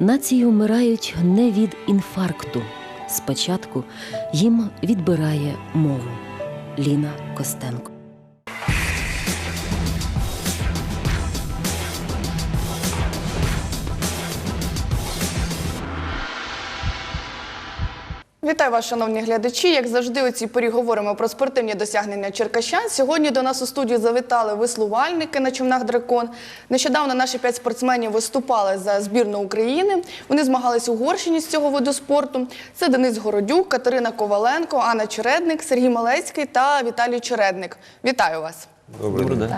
Нації вмирають не від інфаркту. Спочатку їм відбирає мову. Ліна Костенко. Вітаю вас, шановні глядачі. Як завжди, у цій порі говоримо про спортивні досягнення черкащан. Сьогодні до нас у студію завітали веслувальники на човнах дракон. Нещодавно наші п'ять спортсменів виступали за збірну України. Вони змагались у Угорщині з цього виду спорту. Це Денис Городюк, Катерина Коваленко, Анна Чередник, Сергій Малецький та Віталій Чередник. Вітаю вас. Добрий день.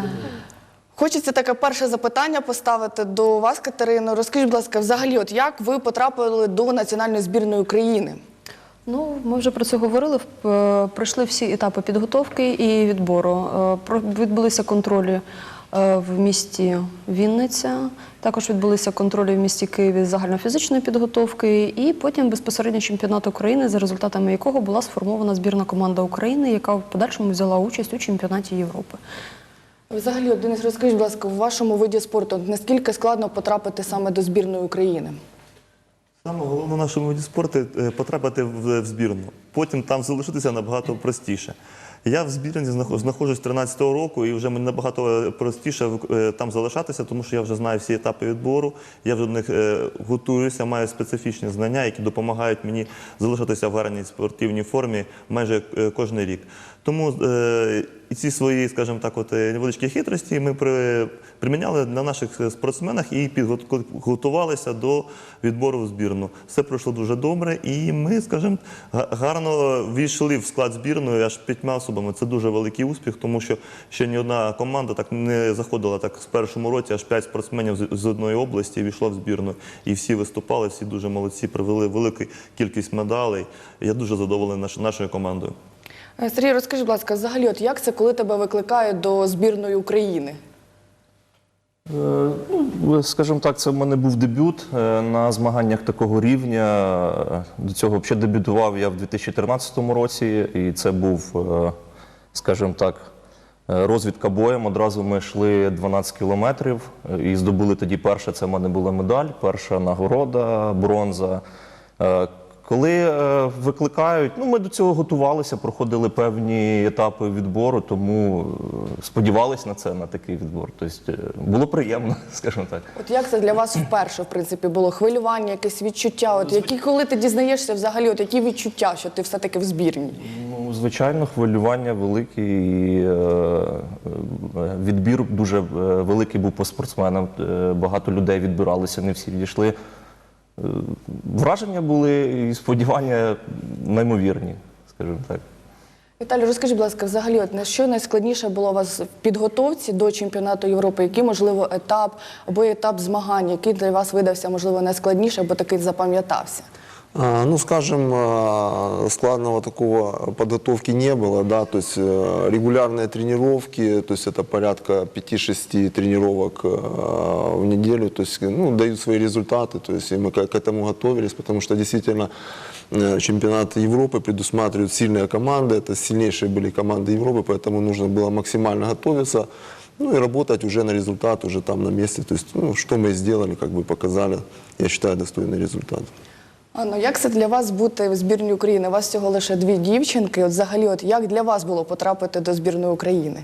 Хочеться таке перше запитання поставити до вас, Катерино. Розкажіть, будь ласка, взагалі, от як ви потрапили до національної збірної України? Ну, ми вже про це говорили. Е, Пройшли всі етапи підготовки і відбору. Е, Відбулися контролі е, в місті Вінниця. Також відбулися контролі в місті Києві з загальнофізичної підготовки, і потім безпосередньо чемпіонат України, за результатами якого була сформована збірна команда України, яка в подальшому взяла участь у чемпіонаті Європи. Взагалі, Денис, розкажіть, будь ласка, в вашому виді спорту наскільки складно потрапити саме до збірної України? Саме головне в нашому виді спорту е, потрапити в, збірну. Потім там залишитися набагато простіше. Я в збірні знаходжусь 13-го року, і вже мені набагато простіше е, там залишатися, тому що я вже знаю всі етапи відбору, я вже до них е, готуюся, маю специфічні знання, які допомагають мені залишатися в гарній спортивній формі майже е, кожен рік. Тому е, і ці свої, скажімо так, от е, невеличкі хитрості ми при, приміняли на наших е, спортсменах і підготувалися до відбору в збірну. Все пройшло дуже добре, і ми, скажімо, гарно війшли в склад збірної аж п'ятьма особами. Це дуже великий успіх, тому що ще ні одна команда так не заходила так з першому році, аж п'ять спортсменів з- одної області війшло в збірну. І всі виступали, всі дуже молодці, привели велику кількість медалей. Я дуже задоволений нашою командою. Е, Сергій, розкажи, будь ласка, взагалі, от як це, коли тебе викликають до збірної України? Е, Ну, скажімо так, це в мене був дебют е, на змаганнях такого рівня. До цього взагалі дебютував я в 2013 році, і це був, скажімо так, розвідка боєм. Одразу ми йшли 12 кілометрів і здобули тоді перше. Це в мене була медаль, перша нагорода, бронза. Коли е, викликають, ну ми до цього готувалися, проходили певні етапи відбору, тому е, сподівалися на це, на такий відбор. Тобто е, було приємно, скажімо так. От як це для вас вперше, в принципі, було хвилювання, якесь відчуття? От які, коли ти дізнаєшся взагалі, от які відчуття, що ти все-таки в збірній? Ну, звичайно, хвилювання велике і відбір дуже великий був по спортсменам. Багато людей відбиралися, не всі відійшли. Е, Враження були і сподівання неймовірні, скажімо так. Віталій, розкажи, будь ласка, взагалі, от на що найскладніше було у вас в підготовці до чемпіонату Європи? Який, можливо, етап або етап змагань, який для вас видався, можливо, найскладніше, або такий запам'ятався? А, Ну, скажем, а, складного такого подготовки не было, да, то есть э, регулярные тренировки, то есть это порядка 5-6 тренировок э, в неделю, то есть, ну, дают свои результаты, то есть мы к этому готовились, потому что действительно э, чемпионат Европы предусматривает сильные команды, это сильнейшие были команды Европы, поэтому нужно было максимально готовиться, ну и работать уже на результат, уже там на месте, то есть, ну, что мы сделали, как бы показали, я считаю, достойный результат. Анно, як це для вас бути в збірній України? У вас всього лише дві дівчинки. От взагалі, от як для вас було потрапити до збірної України?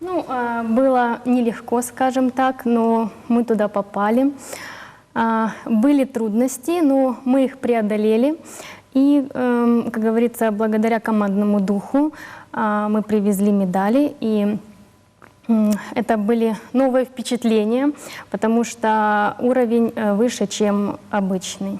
Ну, а, было нелегко, скажем так, но мы туда попали. А, Были трудности, но мы их преодолели. И, эм, как говорится, благодаря командному духу а, мы привезли медали. И м, это были новые впечатления, потому что уровень э, выше, чем обычный.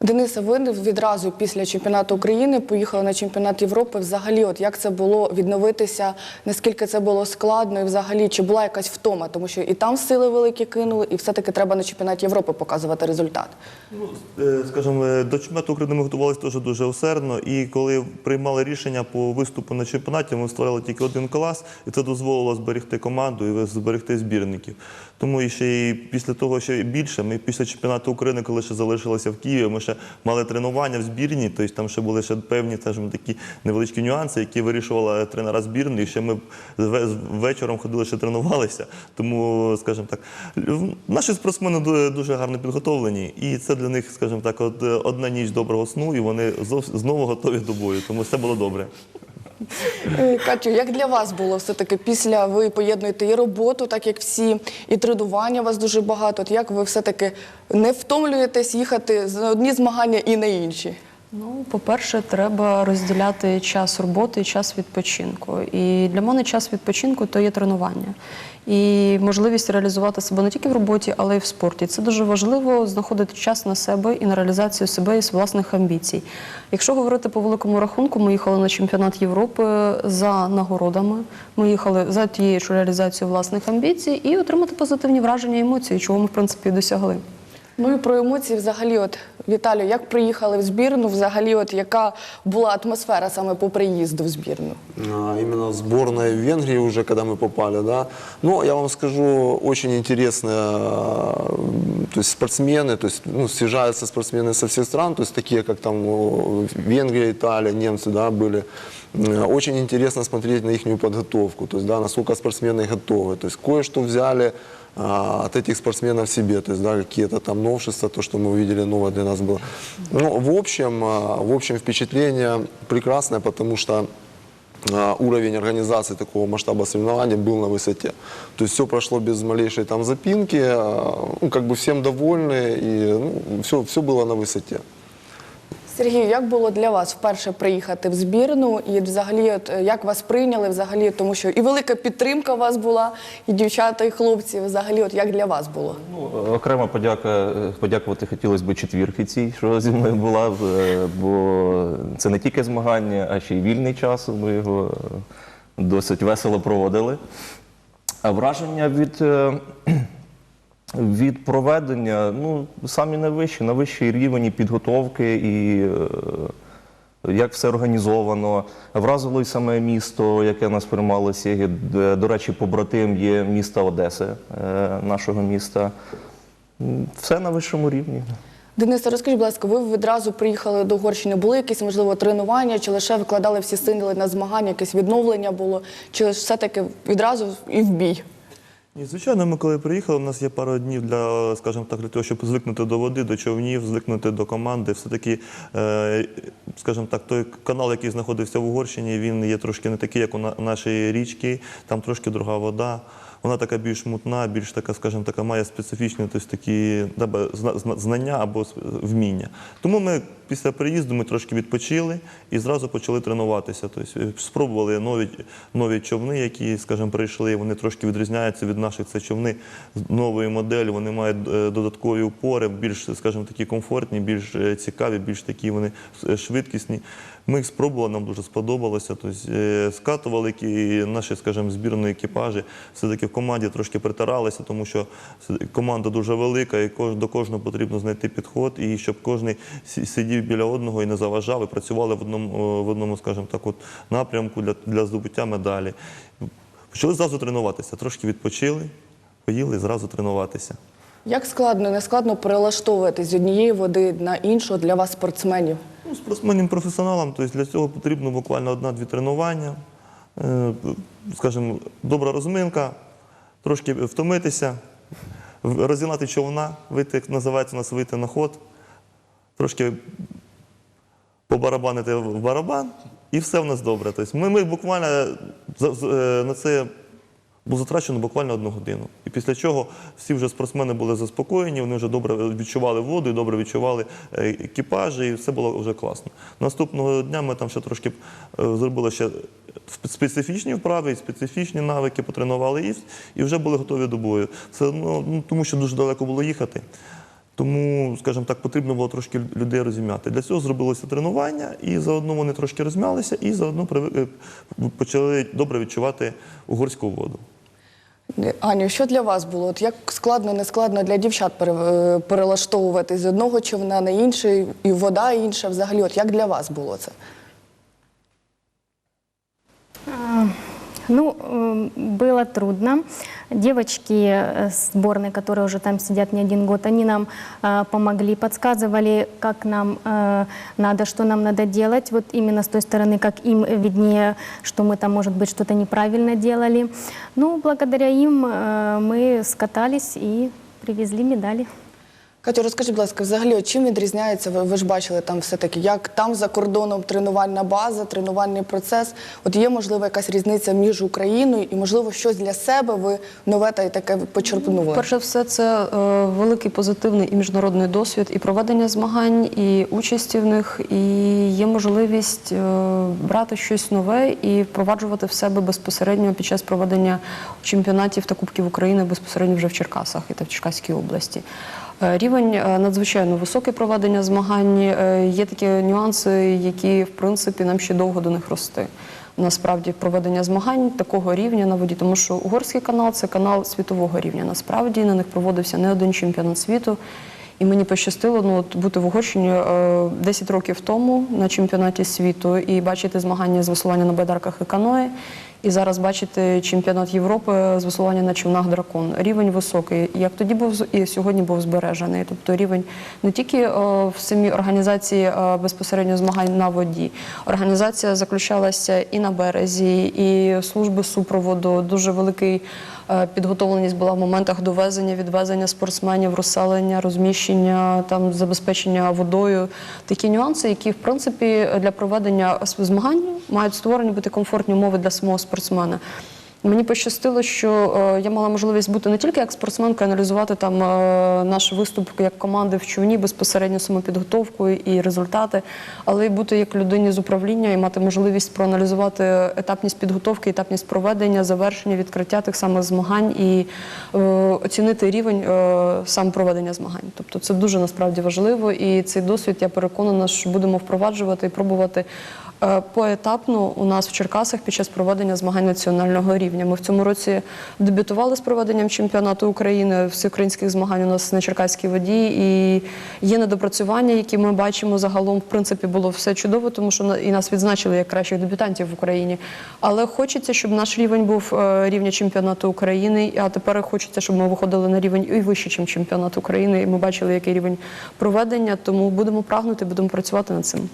Дениса, ви відразу після чемпіонату України поїхали на чемпіонат Європи. Взагалі, от як це було відновитися? Наскільки це було складно? І взагалі, чи була якась втома? Тому що і там сили великі кинули, і все-таки треба на чемпіонаті Європи показувати результат. Ну, е, скажімо, е, до чемпіонату України ми готувалися теж дуже усердно. І коли приймали рішення по виступу на чемпіонаті, ми створили тільки один клас, і це дозволило зберегти команду і зберегти збірників. Тому і ще і після того, що більше, ми після чемпіонату України, коли ще залишилися в Києві, ми ще мали тренування в збірні, тобто там ще були ще певні скажімо, такі невеличкі нюанси, які вирішувала тренера збірної. Ще ми ве- вечором ходили, ще тренувалися. Тому, скажімо так, наші спортсмени дуже гарно підготовлені, і це для них, скажімо так, одна ніч доброго сну, і вони знову готові до бою. Тому все було добре. Е, Катю, як для вас було все-таки після ви поєднуєте і роботу, так як всі, і тренування у вас дуже багато. От як ви все-таки не втомлюєтесь їхати з одні змагання і на інші? Ну, по-перше, треба розділяти час роботи і час відпочинку. І для мене час відпочинку то є тренування. І можливість реалізувати себе не тільки в роботі, але й в спорті. Це дуже важливо знаходити час на себе і на реалізацію себе і власних амбіцій. Якщо говорити по великому рахунку, ми їхали на чемпіонат Європи за нагородами. Ми їхали за тією реалізацією власних амбіцій і отримати позитивні враження і емоції, чого ми в принципі досягли. Ну і про емоції взагалі, от Віталію, як приїхали в збірну, взагалі, от яка була атмосфера саме по приїзду в збірну? А, Именно в сборной Венгрии уже, когда мы попали, да. Но я вам скажу, очень интересно, а, то есть спортсмены, то есть ну, съезжаются спортсмены со всех стран, то есть такие, как там о, Венгрия, Италия, немцы, да, были. М, Очень интересно смотреть на их подготовку, то есть, да, насколько спортсмены готовы. То есть кое-что взяли а, от этих спортсменов себе, то есть, да, какие-то там новшества, то, что мы увидели новое для нас было. Ну, в общем, а, в общем, впечатление прекрасное, потому что а, уровень организации такого масштаба соревнований был на высоте. То есть все прошло без малейшей там запинки, а, ну, как бы всем довольны, и ну, все, все было на высоте. Сергію, як було для вас вперше приїхати в збірну? І взагалі, от е, як вас прийняли взагалі, тому що і велика підтримка у вас була, і дівчата, і хлопці. Взагалі, от як для вас було? Ну, окремо подяка, е, подякувати хотілося б четвірки цій, що зі мною була, е, бо це не тільки змагання, а ще й вільний час. Ми його е, досить весело проводили. А враження від, е, від проведення, ну, самі найвищі, на вищий рівень підготовки і. е, Як все організовано, вразило й саме місто, яке нас приймало Сєгі. До речі, побратим є міста Одеси, е, нашого міста. Все на вищому рівні. Денисе, розкажіть, будь ласка, ви відразу приїхали до Угорщини. Були якісь можливо тренування, чи лише викладали всі сили на змагання, якесь відновлення було, чи все-таки відразу і в бій? Ні, звичайно, ми коли приїхали, у нас є пару днів для, скажімо так, для того, щоб звикнути до води, до човнів, звикнути до команди. Все-таки, е, скажімо так, той канал, який знаходився в Угорщині, він є трошки не такий, як у на- нашої річки, там трошки друга вода. Вона така більш мутна, більш така, скажімо, така має специфічні тобто, такі знання або вміння. Тому ми після приїзду ми трошки відпочили і зразу почали тренуватися. Тобто, е, спробували нові, нові човни, які, скажімо, прийшли. Вони трошки відрізняються від наших. Це човни нової моделі. Вони мають е, додаткові упори, більш, скажімо, такі комфортні, більш е, цікаві, більш такі вони швидкісні. Ми їх спробували, нам дуже сподобалося. Тобто, скатували наші, скажімо, збірні екіпажі. Все-таки в команді трошки притиралися, тому що команда дуже велика, і до кожного потрібно знайти підход, і щоб кожен сі- сидів біля одного і не заважав, і працювали в одному, в одному скажімо так, от напрямку для, для здобуття медалі. Почали зразу тренуватися, трошки відпочили, поїли і зразу тренуватися. Як складно, не складно перелаштовуватись з однієї води на іншу для вас, спортсменів? Ну, спортсменам професіоналам, тобто для цього потрібно буквально одна-дві тренування, е, скажімо, добра розминка, трошки втомитися, розігнати човна, вийти, як називається у нас вийти на ход, трошки побарабанити в барабан, і все в нас добре. Тобто ми, ми буквально е, на це було затрачено буквально одну годину. І після чого всі вже спортсмени були заспокоєні, вони вже добре відчували воду, і добре відчували е, екіпажі, і все було вже класно. Наступного дня ми там ще трошки е, зробили ще специфічні вправи, специфічні навики, потренували і, і вже були готові до бою. Це ну, ну, тому що дуже далеко було їхати. Тому, скажімо так, потрібно було трошки людей розім'яти. Для цього зробилося тренування, і заодно вони трошки розм'ялися, і заодно е, почали добре відчувати угорську воду. Аню, що для вас було? От як складно, не складно для дівчат е, перелаштовуватись з одного човна на інший, і вода інша взагалі? От як для вас було це? Ну, м, было трудно девочки э, сборной, которые уже там сидят не один год, они нам э, помогли, подсказывали, как нам э, надо, что нам надо делать. Вот именно с той стороны, как им виднее, что мы там, может быть, что-то неправильно делали. Ну, благодаря им э, мы скатались и привезли медали. Катю, розкажи, будь ласка, взагалі, чим відрізняється, ви, ви ж бачили там все-таки, як там за кордоном тренувальна база, тренувальний процес. От є, можливо, якась різниця між Україною і, можливо, щось для себе ви нове та й таке почерпнули? Перше все, це е, великий позитивний і міжнародний досвід і проведення змагань, і участі в них, і є можливість е, брати щось нове і впроваджувати в себе безпосередньо під час проведення чемпіонатів та Кубків України безпосередньо вже в Черкасах і та в Черкаській області. Е, Рівень е, надзвичайно високий проведення змагань. Е, Є такі нюанси, які в принципі нам ще довго до них рости. Насправді проведення змагань такого рівня на воді, тому що угорський канал це канал світового рівня. Насправді на них проводився не один чемпіонат світу. І мені пощастило ну, от бути в Угорщині е, 10 років тому на чемпіонаті світу і бачити змагання з веслування на байдарках і каное. І зараз бачити чемпіонат Європи з висування на човнах дракон. Рівень високий, як тоді був і сьогодні був збережений. Тобто рівень не тільки е, в самій організації е, безпосередньо змагань на воді. Організація заключалася і на березі, і служби супроводу. Дуже великий підготовленість була в моментах довезення, відвезення спортсменів, розселення, розміщення, там забезпечення водою. Такі нюанси, які в принципі для проведення змагань мають створені бути комфортні умови для самого спортсмена. Мені пощастило, що е, я мала можливість бути не тільки як спортсменка, аналізувати там е, наш виступ як команди в човні, безпосередньо самопідготовку і результати, але й бути як людині з управління і мати можливість проаналізувати етапність підготовки, етапність проведення, завершення, відкриття тих самих змагань і е, оцінити рівень сам проведення змагань. Тобто це дуже насправді важливо, і цей досвід я переконана, що будемо впроваджувати і пробувати. Е, Поетапно у нас в Черкасах під час проведення змагань національного рівня. Ми в цьому році дебютували з проведенням чемпіонату України всеукраїнських змагань у нас на Черкаській воді. І є недопрацювання, які ми бачимо загалом. В принципі, було все чудово, тому що і нас відзначили як кращих дебютантів в Україні. Але хочеться, щоб наш рівень був е, рівня чемпіонату України. А тепер хочеться, щоб ми виходили на рівень і вище, ніж чемпіонат України. І ми бачили, який рівень проведення. Тому будемо прагнути, будемо працювати над цим.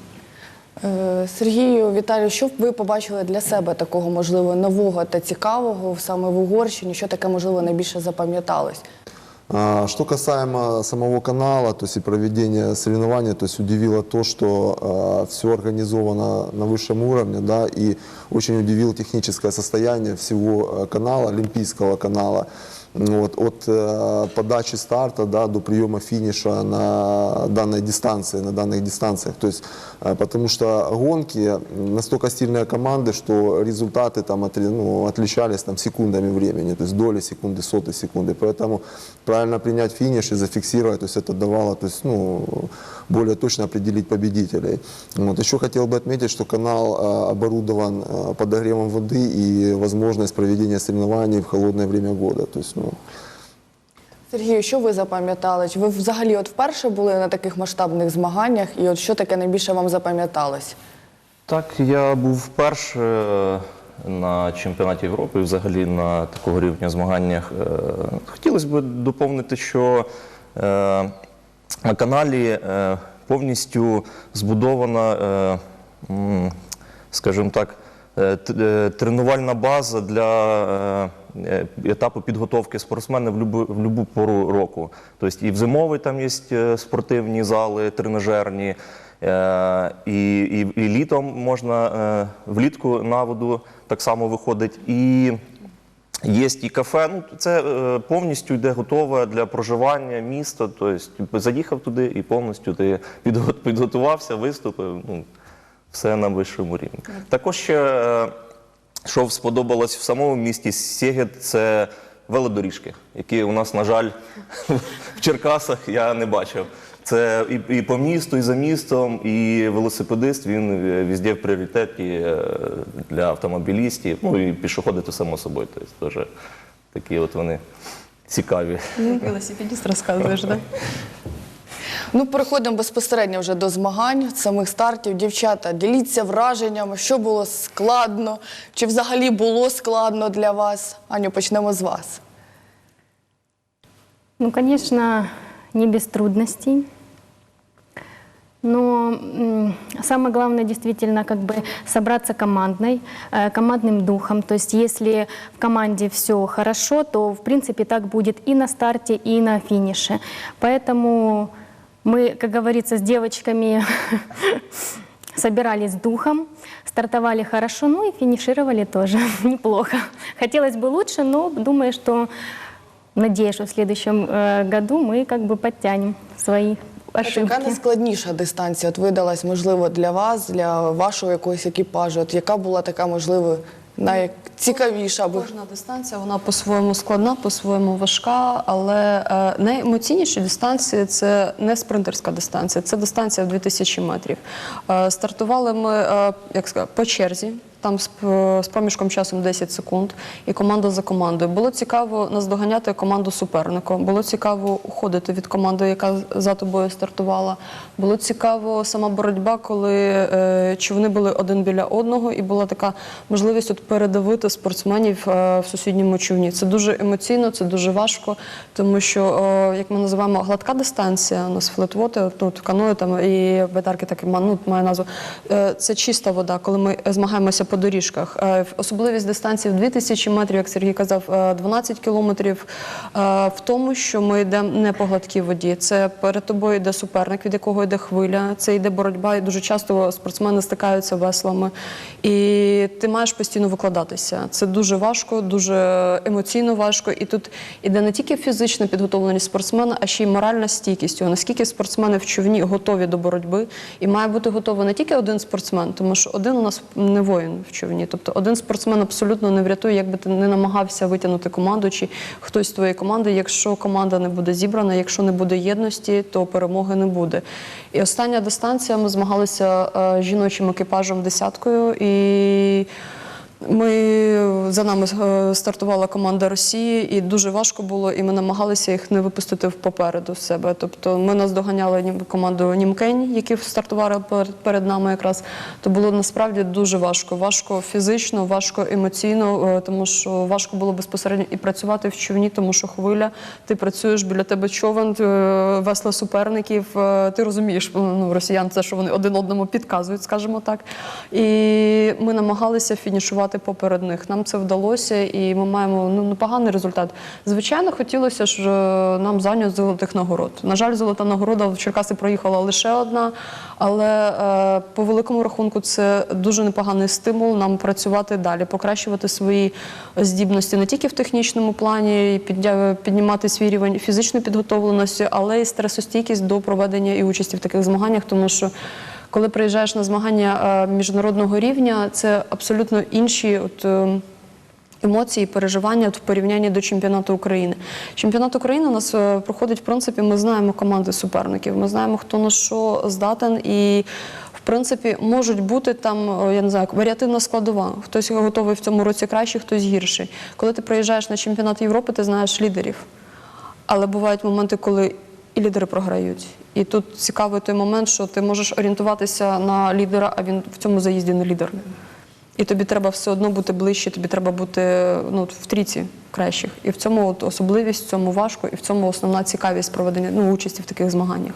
Е, Сергію, Віталію, що ви побачили для себе такого, можливо, нового та цікавого саме в Угорщині? Що таке, можливо, найбільше запам'яталось? Что касаемо самого канала, то есть и проведения соревнований, то есть удивило то, что все организовано на высшем уровне, да, и очень удивило техническое состояние всего э, канала, олимпийского канала. Ну Вот, от э, подачи старта да, до приема финиша на данной дистанции, на данных дистанциях. То есть, э, потому что гонки настолько сильные команды, что результаты там отри- ну, отличались там, секундами времени, то есть доли секунды, соты секунды. Поэтому правильно принять финиш и зафиксировать, то есть это давало то есть, ну, более точно определить победителей. Вот. Еще хотел бы отметить, что канал э, оборудован э, подогревом воды и возможность проведения соревнований в холодное время года. То есть, ну, Сергію, що ви запам'ятали? Ви взагалі от вперше були на таких масштабних змаганнях? І от що таке найбільше вам запам'яталось? Так, я був вперше е, на чемпіонаті Європи, і взагалі на такого рівня змаганнях. Е, Хотілося б доповнити, що е, на каналі повністю збудована, скажімо так, тренувальна база для етапу підготовки спортсмена в любу, в любу пору року. Тобто і в зимовий там є е, спортивні зали, тренажерні, е, і, і, і літом можна е, влітку на воду так само виходить. І Є і кафе, ну це е, повністю йде готове для проживання місто. Тобто заїхав туди і повністю ти підготувався, виступив. Ну, все на вищому рівні. Також ще, е, що сподобалось в самому місті Сєгет, це велодоріжки, які у нас, на жаль, в Черкасах я не бачив. Це і, і по місту, і за містом, і велосипедист він е, везде в пріоритеті е, для автомобілістів. Ну і пішоходи, то само собою. Тобто теж такі от вони цікаві. Велосипедист розказуєш, так? Ну, переходимо безпосередньо вже до змагань, самих стартів. Дівчата, діліться враженнями, що було складно, чи взагалі було складно для вас. Аню, почнемо з вас. Ну, конечно, не без трудностей. Но м, самое главное действительно как бы собраться командной, э, командным духом. То есть если в команде все хорошо, то в принципе так будет и на старте, и на финише. Поэтому мы, как говорится, с девочками собирались с духом, стартовали хорошо, ну и финишировали тоже неплохо. Хотелось бы лучше, но думаю, что надеюсь, что в следующем э, году мы как бы подтянем свои От ошибки. Яка найскладніша дистанція от видалась, можливо, для вас, для вашого якогось екіпажу? От яка була така, можливо, найцікавіша? Аби... Кожна дистанція вона по-своєму складна, по-своєму важка, але е, найемоційніші дистанції це не спринтерська дистанція, це дистанція в 2000 метрів. Е, стартували ми е, як сказати, по черзі. Там з, з проміжком часом 10 секунд, і команда за командою. Було цікаво наздоганяти команду суперника. Було цікаво уходити від команди, яка за тобою стартувала. Було цікаво сама боротьба, коли е, човни були один біля одного, і була така можливість от передавити спортсменів е, в сусідньому човні. Це дуже емоційно, це дуже важко, тому що, е, як ми називаємо, гладка дистанція, у нас флетвоти, тут каної там і байдарки такі ну, має назву. Е, це чиста вода, коли ми змагаємося по доріжках. Е, Особливість дистанції в 2000 метрів, як Сергій казав, е, 12 кілометрів е, в тому, що ми йдемо не по гладкій воді. Це перед тобою йде суперник, від якого йде хвиля. Це йде боротьба, і дуже часто спортсмени стикаються веслами. І ти маєш постійно викладатися. Це дуже важко, дуже емоційно важко. І тут іде не тільки фізична підготовленість спортсмена, а ще й моральна стійкість. Наскільки спортсмени в човні готові до боротьби, і має бути готовий не тільки один спортсмен, тому що один у нас не воїн в човні. Тобто один спортсмен абсолютно не врятує, як би ти не намагався витягнути команду чи хтось з твоєї команди. Якщо команда не буде зібрана, якщо не буде єдності, то перемоги не буде. І остання дистанція ми змагалися е, жіночим екіпажем десяткою і. Ми за нами е, стартувала команда Росії, і дуже важко було, і ми намагалися їх не випустити попереду себе. Тобто ми наздоганяли нім- команду Німкень, які стартували перед, нами якраз. То було насправді дуже важко. Важко фізично, важко емоційно, е, тому що важко було безпосередньо і працювати в човні, тому що хвиля, ти працюєш біля тебе човен, е, весла суперників. Ти розумієш, ну росіян це що вони один одному підказують, скажімо так. І ми намагалися фінішувати поперед них. Нам це вдалося, і ми маємо ну непоганий результат. Звичайно, хотілося ж е, нам зайняти золотих нагород. На жаль, золота нагорода в Черкаси проїхала лише одна, але е, по великому рахунку це дуже непоганий стимул нам працювати далі, покращувати свої здібності не тільки в технічному плані, піднімати свій рівень фізичної підготовленості, але й стресостійкість до проведення і участі в таких змаганнях, тому що коли приїжджаєш на змагання е, міжнародного рівня, це абсолютно інші от, е, емоції, переживання в порівнянні до чемпіонату України. Чемпіонат України у нас е, проходить, в принципі, ми знаємо команди суперників, ми знаємо, хто на що здатен і. В принципі, можуть бути там, я не знаю, варіативна складова. Хтось готовий в цьому році краще, хтось гірший. Коли ти приїжджаєш на чемпіонат Європи, ти знаєш лідерів. Але бувають моменти, коли і лідери програють. І тут цікавий той момент, що ти можеш орієнтуватися на лідера, а він в цьому заїзді не лідер. І тобі треба все одно бути ближче, тобі треба бути ну, в трійці кращих. І в цьому от особливість, в цьому важко, і в цьому основна цікавість проведення ну, участі в таких змаганнях.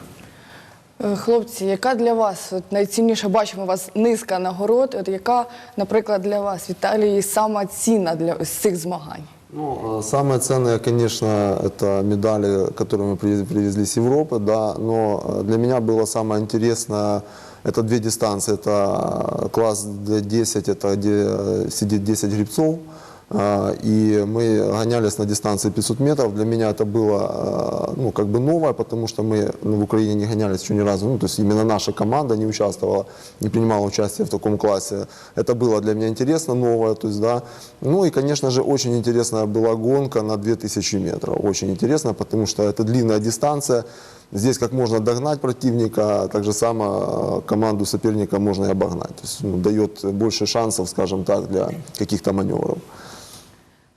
Е, Хлопці, яка для вас от найцінніша, бачимо у вас низка нагород, от яка, наприклад, для вас, Віталій, сама цінна для з цих змагань? Ну, э, самое ценное, конечно, это медали, которые мы привез- привезли с Европы, да, но э, для меня было самое интересное, это две дистанции, это класс D10, это где э, сидит 10 гребцов, а, и мы гонялись на дистанции 500 метров. Для меня это было э, ну, как бы новое, потому что мы ну, в Украине не гонялись еще ни разу. Ну, то есть именно наша команда не участвовала, не принимала участие в таком классе. Это было для меня интересно, новое. То есть, да. Ну и, конечно же, очень интересная была гонка на 2000 метров. Очень интересно, потому что это длинная дистанция. Здесь как можно догнать противника, так же само э, команду соперника можно и обогнать. То есть ну, дает больше шансов, скажем так, для каких-то маневров.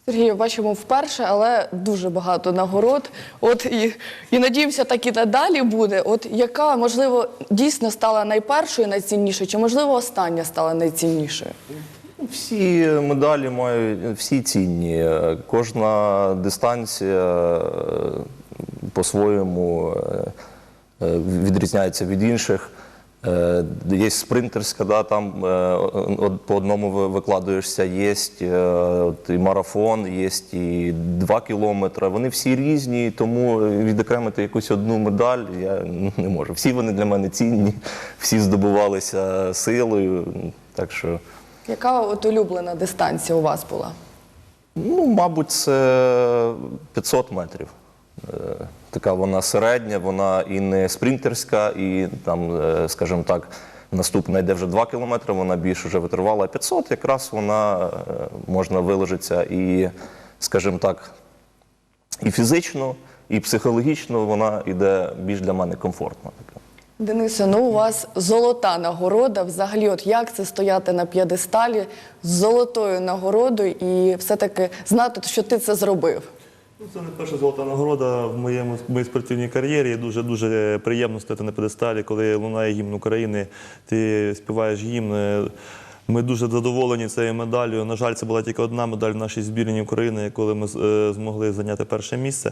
Сергію, бачимо вперше, але дуже багато нагород. От і, і надіємося, так і надалі буде. От яка, можливо, дійсно стала найпершою, найціннішою, чи можливо остання стала найціннішою? Всі медалі мають всі цінні. Кожна дистанція е, по-своєму е, е, відрізняється від інших. Е, Є спринтерська, да, там е, по одному викладуєшся, є е, і марафон, є і два кілометри. Вони всі різні, тому відокремити якусь одну медаль я не можу. Всі вони для мене цінні, всі здобувалися силою. Так що, Яка от улюблена дистанція у вас була? ну, мабуть, це 500 метрів. Така вона середня, вона і не спринтерська, і там, е, скажімо так, наступна йде вже 2 кілометри, вона більш вже витривала. А 500 якраз вона е, можна виложитися і, скажімо так, і фізично, і психологічно вона йде більш для мене комфортно. Денисе, ну у вас золота нагорода. Взагалі, от як це стояти на п'єдесталі з золотою нагородою і все-таки знати, що ти це зробив? Ну, Це не перша золота нагорода в моєму моїй спортивній кар'єрі. Дуже дуже приємно стояти на педесталі, коли лунає гімн України, ти співаєш гімн. Ми дуже задоволені цією медаллю. На жаль, це була тільки одна медаль в нашій збірні України, коли ми е, змогли зайняти перше місце.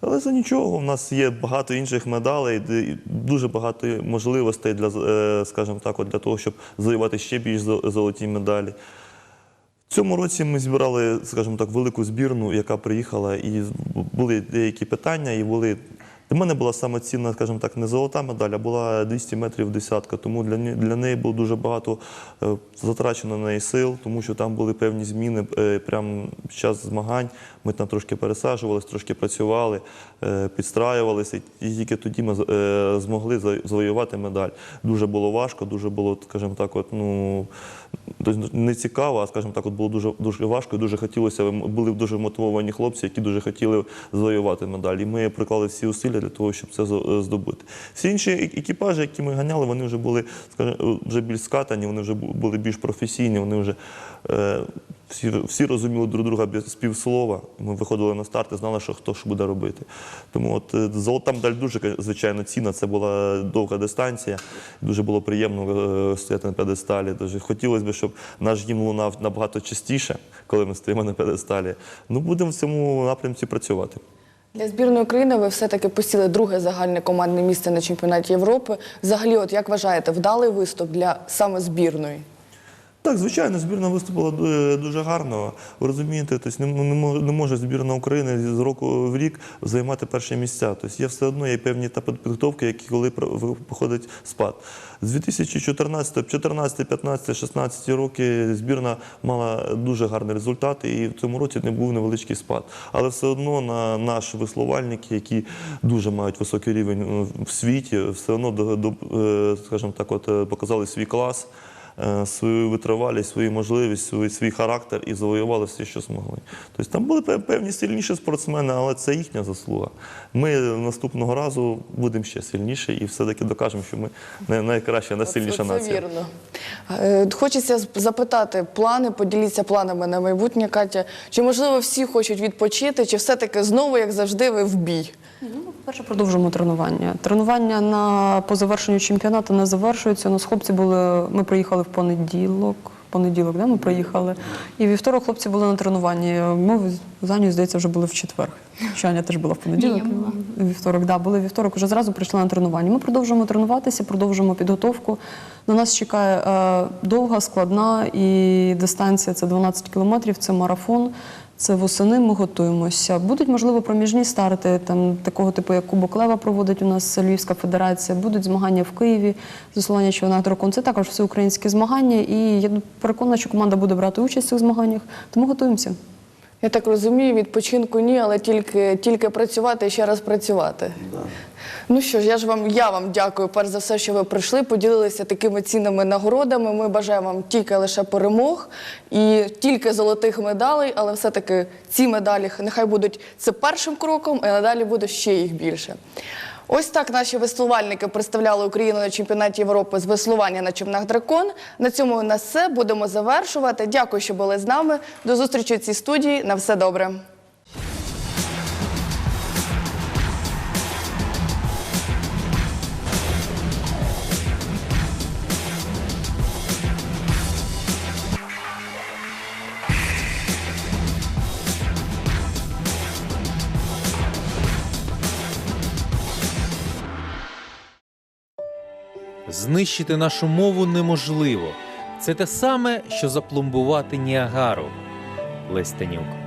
Але за нічого, у нас є багато інших медалей, дуже багато можливостей для, е, скажімо так, для того, щоб завоювати ще більш зо- золоті медалі. Цьому році ми збирали, скажімо так, велику збірну, яка приїхала, і були деякі питання, і були. Для мене була саме цінна, скажімо так, не золота медаль, а була 200 метрів десятка. Тому для, не- для неї було дуже багато е, затрачено на неї сил, тому що там були певні зміни е, прямо під час змагань. Ми там трошки пересаджувалися, трошки працювали, е, підстраювалися, і тільки тоді ми змогли завоювати медаль. Дуже було важко, дуже було, скажімо так, от, ну, не цікаво, а скажімо так, от було дуже, дуже важко і дуже хотілося. Були дуже мотивовані хлопці, які дуже хотіли завоювати медаль. І ми приклали всі усилля для того, щоб це здобути. Всі інші е- екіпажі, які ми ганяли, вони вже були скажімо, вже більш скатані, вони вже були більш професійні, вони вже е, всі, всі розуміли друг друга без співслова. Ми виходили на старт і знали, що хто що буде робити. Тому от е, золота медаль дуже звичайно цінна. Це була довга дистанція. Дуже було приємно е, стояти на п'єдесталі. Дуже хотілося б, щоб наш гімн лунав набагато частіше, коли ми стоїмо на п'єдесталі. Ну будемо в цьому напрямці працювати. Для збірної України ви все-таки посіли друге загальне командне місце на чемпіонаті Європи. Взагалі, от як вважаєте, вдалий виступ для саме збірної? Так, звичайно, збірна виступила дуже гарно. Ви розумієте, тобто не, може, збірна України з року в рік займати перші місця. Тобто є все одно є певні етапи підготовки, які коли про- проходить спад. З 2014, 2014, 15, 16 роки збірна мала дуже гарний результат, і в цьому році не був невеличкий спад. Але все одно на наші висловальники, які дуже мають високий рівень е, в світі, все одно е, е, показали свій клас свою витривалість, свою можливість, свій, свій характер і завоювали все, що змогли. Тобто там були певні сильніші спортсмени, але це їхня заслуга. Ми наступного разу будемо ще сильніші і все-таки докажемо, що ми най- найкраща, найсильніша Це, це нація. вірно. Е, Хочеться запитати плани, поділіться планами на майбутнє, Катя. Чи можливо всі хочуть відпочити, чи все-таки знову, як завжди, ви в бій? Перше продовжуємо тренування. Тренування на по завершенню чемпіонату не завершуються. У нас хлопці були. Ми приїхали в понеділок. Понеділок, да, ми приїхали. І вівторок хлопці були на тренуванні. Ми з Анею, здається, вже були в четвер. Що Аня теж була в понеділок. Я була. Вівторок, да, були вівторок, вже зразу прийшли на тренування. Ми продовжуємо тренуватися, продовжуємо підготовку. На нас чекає е, довга, складна і дистанція це 12 кілометрів, це марафон. Це восени ми готуємося. Будуть, можливо, проміжні старти, там такого типу, як Кубок Лева проводить у нас Львівська федерація. Будуть змагання в Києві, засування чемпіонату дракон. Це також всеукраїнські змагання. І я переконана, що команда буде брати участь в цих змаганнях. Тому готуємося. Я так розумію, відпочинку ні, але тільки, тільки працювати і ще раз працювати. Ну що ж, я ж вам я вам дякую перш за все, що ви прийшли, поділилися такими цінними нагородами. Ми бажаємо вам тільки лише перемог і тільки золотих медалей, але все-таки ці медалі нехай будуть це першим кроком, а надалі буде ще їх більше. Ось так наші веслувальники представляли Україну на чемпіонаті Європи з веслування на човнах дракон. На цьому у нас все. Будемо завершувати. Дякую, що були з нами. До зустрічі в цій студії. На все добре. Знищити нашу мову неможливо. Це те саме, що запломбувати Ніагару. Лесь Танюк.